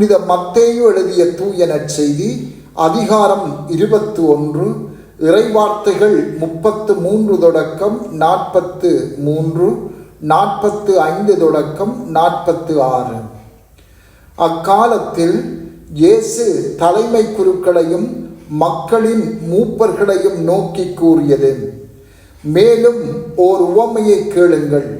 புனித மத்தேயு எழுதிய தூய நற்செய்தி அதிகாரம் இருபத்து ஒன்று இறைவார்த்தைகள் முப்பத்து மூன்று தொடக்கம் நாற்பத்து மூன்று நாற்பத்து ஐந்து தொடக்கம் நாற்பத்து ஆறு. அக்காலத்தில் இயேசு தலைமை குருக்களையும் மக்களின் மூப்பர்களையும் நோக்கி கூறியது மேலும் ஓர் உவமையை கேளுங்கள்.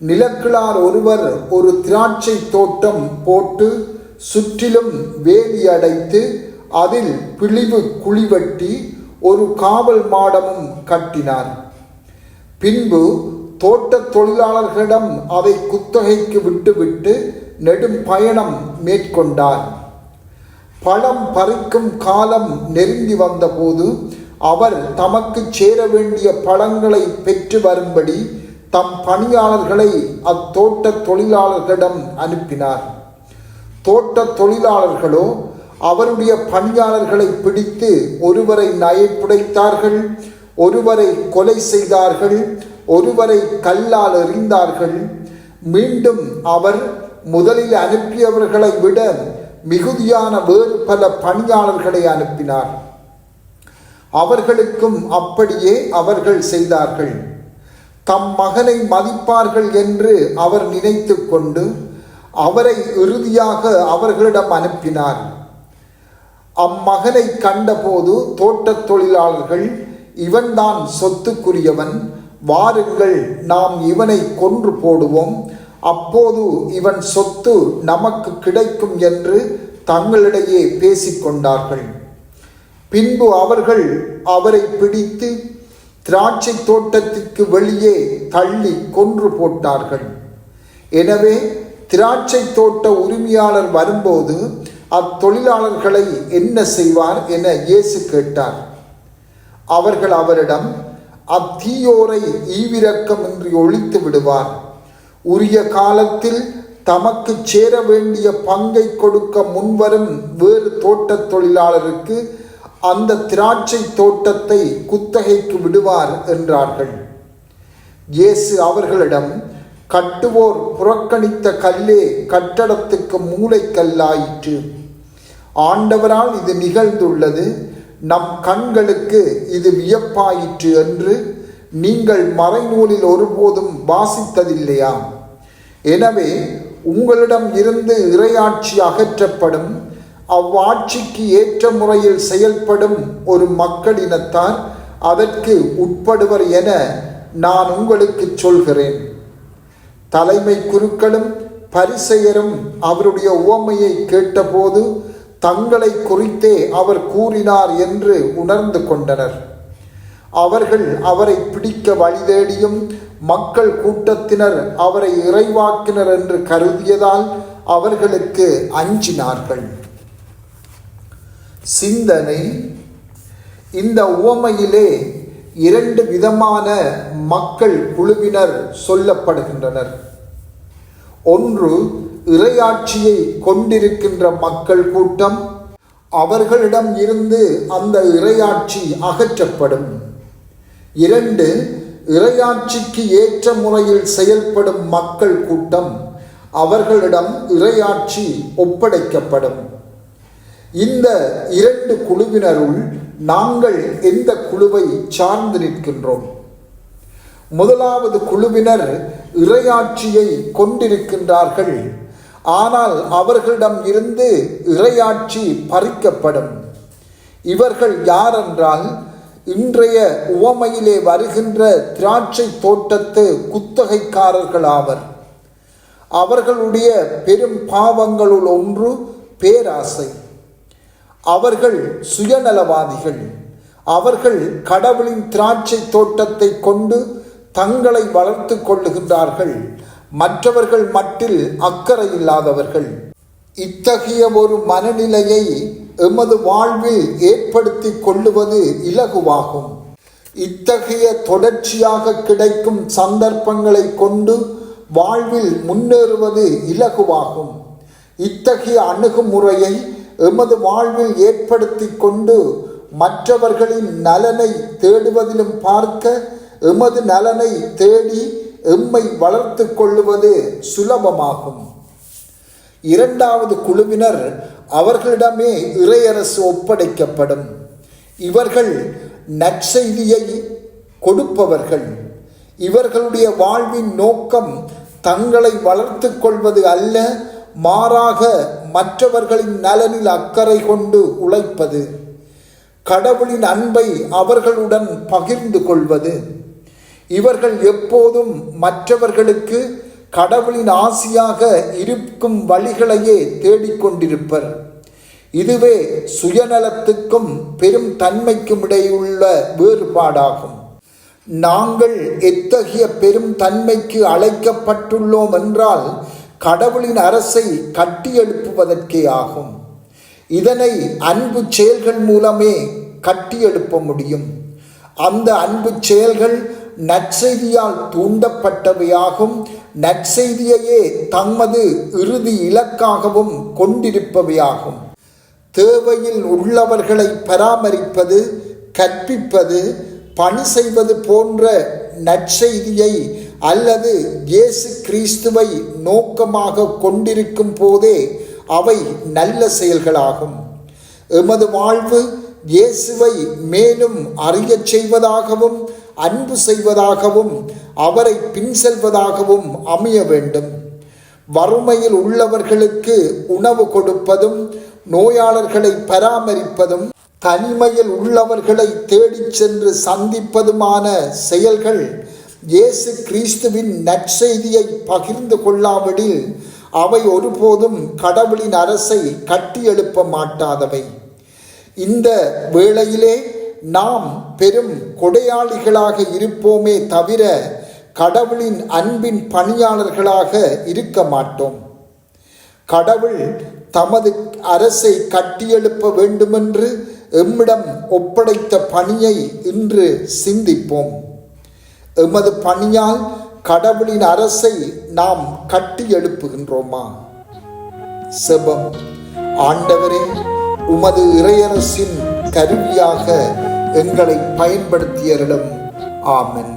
நிலக்கிழார் ஒருவர் ஒரு திராட்சை தோட்டம் போட்டு சுற்றிலும் வேலி அடைத்து அதில் பிழிவு குழிவெட்டி ஒரு காவல் மாடமும் கட்டினார். பின்பு தோட்ட தொழிலாளர்களிடம் அதை குத்தகைக்கு விட்டுவிட்டு நெடும் பயணம் மேற்கொண்டார். பழம் பறிக்கும் காலம் நெருங்கி வந்தபோது அவர் தமக்கு சேர வேண்டிய பழங்களை பெற்று வரும்படி தம் பணியாளர்களை அத்தோட்ட தொழிலாளர்களிடம் அனுப்பினார். தோட்ட தொழிலாளர்களோ அவருடைய பணியாளர்களை பிடித்து ஒருவரை நயப்புடைத்தார்கள் ஒருவரை கொலை செய்தார்கள் ஒருவரை கல்லால் எறிந்தார்கள். மீண்டும் அவர் முதலில் அனுப்பியவர்களை விட மிகுதியான வேறு பல பணியாளர்களை அனுப்பினார். அவர்களுக்கும் அப்படியே அவர்கள் செய்தார்கள். தம் மகனை மதிப்பார்கள் என்று அவர் நினைத்து கொண்டு அவரை இறுதியாக அவர்களிடம் அனுப்பினார். அம்மகனை கண்டபோது தோட்டத் தொழிலாளர்கள் இவன்தான் சொத்துக்குரியவன் வாருங்கள் நாம் இவனை கொன்று போடுவோம். அப்போது இவன் சொத்து நமக்கு கிடைக்கும் என்று தங்களிடையே பேசிக்கொண்டார்கள் பின்பு அவர்கள் அவரை பிடித்து திராட்சை தோட்டத்திற்கு வெளியே தள்ளி கொன்று போட்டார்கள். எனவே திராட்சை தோட்ட உரிமையாளர் வரும்போது அத்தொழிலாளர்களை என்ன செய்வார் என இயேசு கேட்டார். அவர்கள் அவரிடம் அத்தீயோரை ஈவிரக்கமின்றி ஒழித்து விடுவார். உரிய காலத்தில் தமக்கு சேர வேண்டிய பங்கை கொடுக்க முன்வரும் வேறு தோட்ட தொழிலாளருக்கு அந்த திராட்சை தோட்டத்தை குத்தகைக்கு விடுவார் என்றார்கள். இயேசு அவர்களிடம் கட்டுவோர் புறக்கணித்த கல்லே கட்டடத்துக்கு மூளைக்கல்லாயிற்று. ஆண்டவரால் இது நிகழ்ந்துள்ளது. நம் கண்களுக்கு இது வியப்பாயிற்று என்று நீங்கள் மறைநூலில் ஒருபோதும் வாசித்ததில்லையா எனவே உங்களிடம் இருந்து இறையாட்சி அகற்றப்படும் அவ்வாட்சிக்கு ஏற்ற முறையில் செயல்படும் ஒரு மக்களினத்தார் அதற்கு உட்படுவர் என நான் உங்களுக்கு சொல்கிறேன். தலைமை குருக்களும் பரிசெயரும் அவருடைய உவமையை கேட்டபோது தங்களை குறித்தே அவர் கூறினார் என்று உணர்ந்து கொண்டனர். அவர்கள் அவரை பிடிக்க வழி தேடியும் மக்கள் கூட்டத்தினர் அவரை இறைவாக்கினர் என்று கருதியதால் அவர்களுக்கு அஞ்சினார்கள். சிந்தனை இந்த உவமையிலே இரண்டு விதமான மக்கள் குழுவினர் சொல்லப்படுகின்றனர். ஒன்று இறையாட்சியை கொண்டிருக்கின்ற மக்கள் கூட்டம். அவர்களிடம் இருந்து அந்த இறையாட்சி அகற்றப்படும். இரண்டு இறையாட்சிக்கு ஏற்ற முறையில் செயல்படும் மக்கள் கூட்டம். அவர்களிடம் இறையாட்சி ஒப்படைக்கப்படும். இந்த இரண்டு குழுவினருள் நாங்கள் எந்த குழுவை சார்ந்து நிற்கின்றோம்? முதலாவது குழுவினர் இறையாட்சியை கொண்டிருக்கின்றார்கள். ஆனால் அவர்களிடம் இருந்து இறையாட்சி பறிக்கப்படும். இவர்கள் யாரென்றால் இன்றைய உவமையிலே வருகின்ற திராட்சை தோட்டத்து குத்தகைக்காரர்கள் ஆவர் அவர்களுடைய பெரும் பாவங்களுள் ஒன்று பேராசை. அவர்கள் சுயநலவாதிகள். அவர்கள் கடவுளின் திராட்சை தோட்டத்தை கொண்டு தங்களை வளர்த்து கொள்ளுகின்றார்கள். மற்றவர்கள் மட்டில் அக்கறை இல்லாதவர்கள். இத்தகைய ஒரு மனநிலையை எமது வாழ்வில் ஏற்படுத்தி கொள்ளுவது இலகுவாகும். இத்தகைய தொடர்ச்சியாக கிடைக்கும் சந்தர்ப்பங்களை கொண்டு வாழ்வில் முன்னேறுவது இலகுவாகும். இத்தகைய அணுகுமுறையை எமது வாழ்வில் ஏற்படுத்தி கொண்டு மற்றவர்களின் நலனை தேடுவதிலும் பார்க்க எமது நலனை தேடி எம்மை வளர்த்து கொள்ளுவது சுலபமாகும். இரண்டாவது குழுவினர் அவர்களிடமே இறையரசு ஒப்படைக்கப்படும். இவர்கள் நற்செய்தியை கொடுப்பவர்கள். இவர்களுடைய வாழ்வின் நோக்கம் தங்களை வளர்த்து கொள்வது அல்ல மாறாக மற்றவர்களின் நலனில் அக்கறை கொண்டு உழைப்பது கடவுளின் அன்பை அவர்களுடன் பகிர்ந்து கொள்வது. இவர்கள் எப்போதும் மற்றவர்களுக்கு கடவுளின் ஆசியாக இருக்கும் வழிகளையே தேடிக்கொண்டிருப்பர் இதுவே சுயநலத்துக்கும் பெரும் தன்மைக்கும் இடையுள்ள வேறுபாடாகும். நாங்கள் எத்தகைய பெரும் தன்மைக்கு அழைக்கப்பட்டுள்ளோம் என்றால் கடவுளின் அரசை கட்டியெழுப்புவதற்கே ஆகும். இதனை அன்பு செயல்கள் மூலமே கட்டியெழுப்ப முடியும். அந்த அன்பு செயல்கள் நற்செய்தியால் தூண்டப்பட்டவையாகும். நற்செய்தியையே தமது இறுதி இலக்காகவும் கொண்டிருப்பவையாகும். தேவையில் உள்ளவர்களை பராமரிப்பது கற்பிப்பது பணி செய்வது போன்ற நற்செய்தியை அல்லது இயேசு கிறிஸ்துவை நோக்கமாக கொண்டிருக்கும் போதே அவை நல்ல செயல்களாகும். எமது வாழ்வு இயேசுவை மேலும் அறியச் செய்வதாகவும் அன்பு செய்வதாகவும் அவரை பின் செல்வதாகவும் அமைய வேண்டும். வறுமையில் உள்ளவர்களுக்கு உணவு கொடுப்பதும் நோயாளர்களை பராமரிப்பதும் தனிமையில் உள்ளவர்களை தேடிச் சென்று சந்திப்பதுமான செயல்கள் இயேசு கிறிஸ்துவின் நற்செய்தியை பகிர்ந்து கொள்ளாவிடில் அவை ஒருபோதும் கடவுளின் அரசை கட்டியெழுப்ப மாட்டாதவை. இந்த வேளையிலே நாம் பெரும் கொடையாளிகளாக இருப்போமே தவிர கடவுளின் அன்பின் பணியாளர்களாக இருக்க மாட்டோம். கடவுள் தமது அரசை கட்டியெழுப்ப வேண்டுமென்று எம்மிடம் ஒப்படைத்த பணியை இன்று சிந்திப்போம். எமது பணியால் கடவுளின் அரசை நாம் கட்டி எழுப்புகின்றோமா? செபம் ஆண்டவரே உமது இறையரசின் கருவியாக எங்களை பயன்படுத்தியரிடம் ஆமென்.